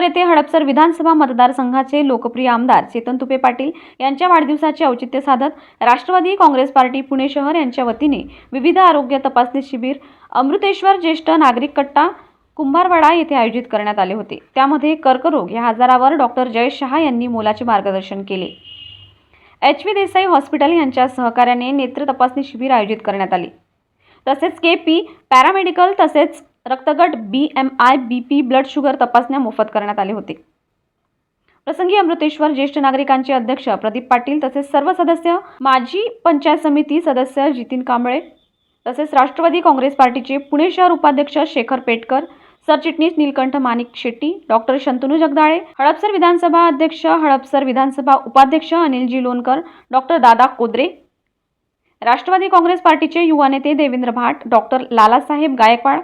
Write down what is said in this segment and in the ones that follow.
केशवनगर येथे हडपसर विधानसभा मतदारसंघाचे लोकप्रिय आमदार चेतन तुपे पाटील यांच्या वाढदिवसाचे औचित्य साधत राष्ट्रवादी काँग्रेस पार्टी पुणे शहर यांच्या वतीने विविध आरोग्य तपासणी शिबिर अमृतेश्वर ज्येष्ठ नागरिक कट्टा कुंभारवाडा येथे आयोजित करण्यात आले होते. त्यामध्ये कर्करोग या आजारावर डॉक्टर जयेश शहा यांनी मोलाचे मार्गदर्शन केले. एच व्ही देसाई हॉस्पिटल यांच्या सहकार्याने नेत्र तपासणी शिबिर आयोजित करण्यात आले. तसेच के पी पॅरामेडिकल तसेच रक्तगट B M I B P blood sugar तपासण्या मोफत करण्यात आले होते. प्रसंगी अमृतेश्वर ज्येष्ठ नागरिकांचे अध्यक्ष प्रदीप पाटील तसेच सर्व सदस्य माजी पंचायत समिती सदस्य जितीन कांबळे तसेच राष्ट्रवादी काँग्रेस पार्टीचे पुणे शहर उपाध्यक्ष शेखर पेटकर सरचिटणीस नीलकंठ माणिक शेट्टी डॉक्टर शंतनू जगदाळे हडपसर विधानसभा अध्यक्ष हडपसर विधानसभा उपाध्यक्ष अनिलजी लोणकर डॉक्टर दादा कोद्रे राष्ट्रवादी काँग्रेस पार्टीचे युवा नेते देवेंद्र भाट डॉक्टर लालासाहेब गायकवाड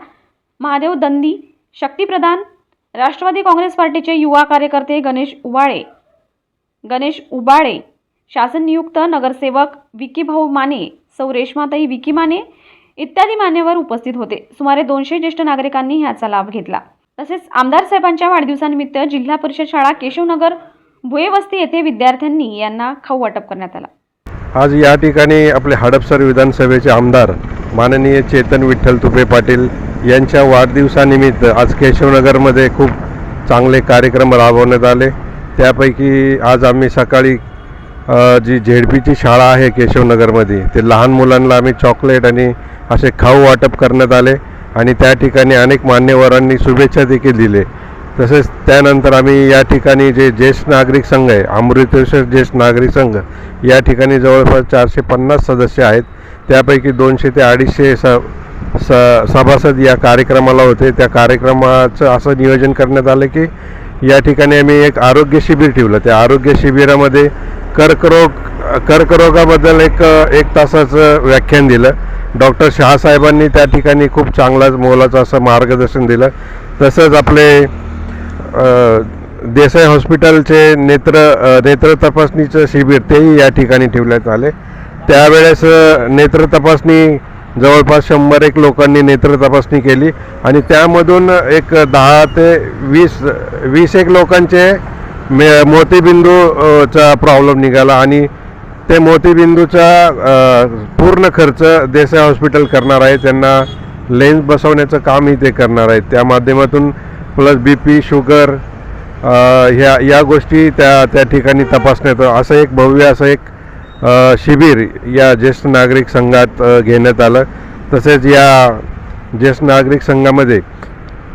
महादेव दंदी शक्तीप्रधान राष्ट्रवादी काँग्रेस पार्टीचे युवा कार्यकर्ते गणेश उबाळे. गणेश उबाळे शासन नियुक्त नगरसेवक विकी भाऊ माने सौ रेश्माताई विकी माने इत्यादी मान्यवर उपस्थित होते. सुमारे दोनशे ज्येष्ठ नागरिकांनी ह्याचा लाभ घेतला. तसेच आमदार साहेबांच्या वाढदिवसानिमित्त जिल्हा परिषद शाळा केशवनगर भुये वस्ती येथे विद्यार्थ्यांनी यांना खाऊ वाटप करण्यात आला. आज या ठिकाणी आपले हडपसर विधानसभेचे आमदार माननीय चेतन विठ्ठल तुपे पाटील यांच्या वाढदिवसानिमित्त आज केशवनगरमध्ये खूप चांगले कार्यक्रम राबवण्यात आले. त्यापैकी आज आम्ही सकाळी जी झेडपीची शाळा आहे केशवनगरमध्ये ते लहान मुलांना आम्ही चॉकलेट आणि असे खाऊ वाटप करण्यात आले आणि त्या ठिकाणी अनेक मान्यवरांनी शुभेच्छा देखील दिले. तसेच त्यानंतर आम्ही या ठिकाणी जे ज्येष्ठ नागरिक संघ आहे अमृतेश्वर ज्येष्ठ नागरिक संघ या ठिकाणी जवळपास चारशे पन्नास सदस्य आहेत. त्यापैकी दोनशे ते अडीचशे स स सभासद या कार्यक्रमाला होते. त्या कार्यक्रमाचं असं नियोजन करण्यात आलं की या ठिकाणी आम्ही एक आरोग्य शिबिर ठेवलं. त्या आरोग्य शिबिरामध्ये कर्करोग कर्करोगाबद्दल एक एक तासाचं व्याख्यान दिलं. डॉक्टर शहासाहेबांनी त्या ठिकाणी खूप चांगलाच मोलाचं असं मार्गदर्शन दिलं. तसंच आपले देसाई हॉस्पिटलचे नेत्र नेत्र तपासणीचं शिबिर तेही या ठिकाणी ठेवण्यात आले. त्यावेळेस नेत्र तपासणी जवळपास शंभर एक लोकांनी नेत्र तपासणी केली आणि त्यामधून एक दहा ते वीस वीस एक लोकांचे मे मोतीबिंदूचा प्रॉब्लेम निघाला आणि ते मोतीबिंदूचा पूर्ण खर्च देसाई हॉस्पिटल करणार आहे. त्यांना लेन्स बसवण्याचं कामही ते करणार आहेत. त्या माध्यमातून प्लस बी पी शुगर ह्या या गोष्टी त्या त्या ठिकाणी तपासण्यात असं एक भव्य असं एक शिबिर या ज्येष्ठ नागरिक संघात घेण्यात आलं. तसेच या ज्येष्ठ नागरिक संघामध्ये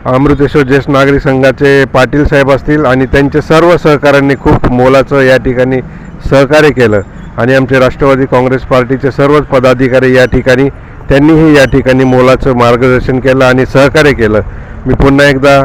अमृतेश्वर ज्येष्ठ नागरिक संघाचे पाटील साहेब असतील आणि त्यांचे सर्व सहकाऱ्यांनी खूप मोलाचं या ठिकाणी सहकार्य केलं. आणि आमचे राष्ट्रवादी काँग्रेस पार्टीचे सर्वच पदाधिकारी या ठिकाणी त्यांनीही या ठिकाणी मोलाचं मार्गदर्शन केलं आणि सहकार्य केलं. मी पुन्हा एकदा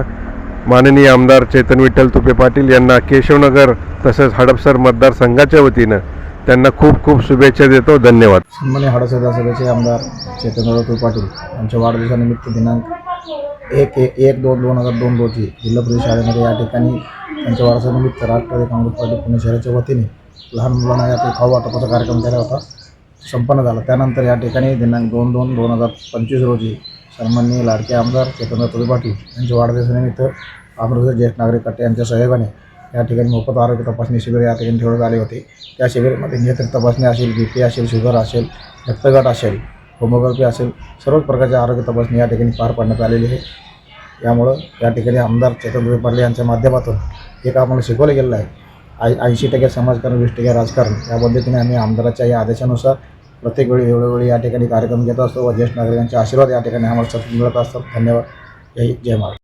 माननीय आमदार चेतन विठ्ठल तुपे पाटील यांना केशवनगर तसंच हडपसर मतदारसंघाच्या वतीनं त्यांना खूप खूप शुभेच्छा देतो. धन्यवाद. सन्मान्य हडसदा सभेचे आमदार चेतनराव पाटील यांच्या वाढदिवसानिमित्त दिनांक एक एक एक दोन दोन हजार दोन रोजी जिल्हा परिषद शाळेमध्ये या ठिकाणी त्यांच्या वाढदिवसानिमित्त राष्ट्रवादी काँग्रेस पार्टी पुणे शहराच्या वतीने लहान मुलांना या खाऊ वाटपाचा कार्यक्रम केला होता. संपन्न झाला. त्यानंतर या ठिकाणी दिनांक दोन दोन दोन हजार पंचवीस रोजी सन्माननीय लाडके आमदार चेतनराव तुरे पाटील यांच्या वाढदिवसानिमित्त आमदार ज्येष्ठ नागरिक कट्टे यांच्या सहयोगाने या ठिकाणी मोफत आरोग्य तपासणी शिबिर या ठिकाणी ठेवण्यात आले होते. त्या शिबिरामध्ये नेत्र तपासणी असेल बी पी असेल शुगर असेल रक्तगट असेल होमोग्राफी असेल सर्वच प्रकारच्या आरोग्य तपासणी या ठिकाणी पार पाडण्यात आलेली आहे. यामुळं या ठिकाणी आमदार चेतन पार्ले यांच्या माध्यमातून एक आम्हाला शिकवलं गेलेलं आहे. आय ऐंशी टक्के समाजकारण वीस टक्के राजकारण या पद्धतीने आम्ही आमदाराच्या या आदेशानुसार प्रत्येक वेळी वेळोवेळी या ठिकाणी कार्यक्रम घेत असतो व ज्येष्ठ नागरिकांचे आशीर्वाद या ठिकाणी आम्हाला सतत मिळत असतात. धन्यवाद. जय जय महाराज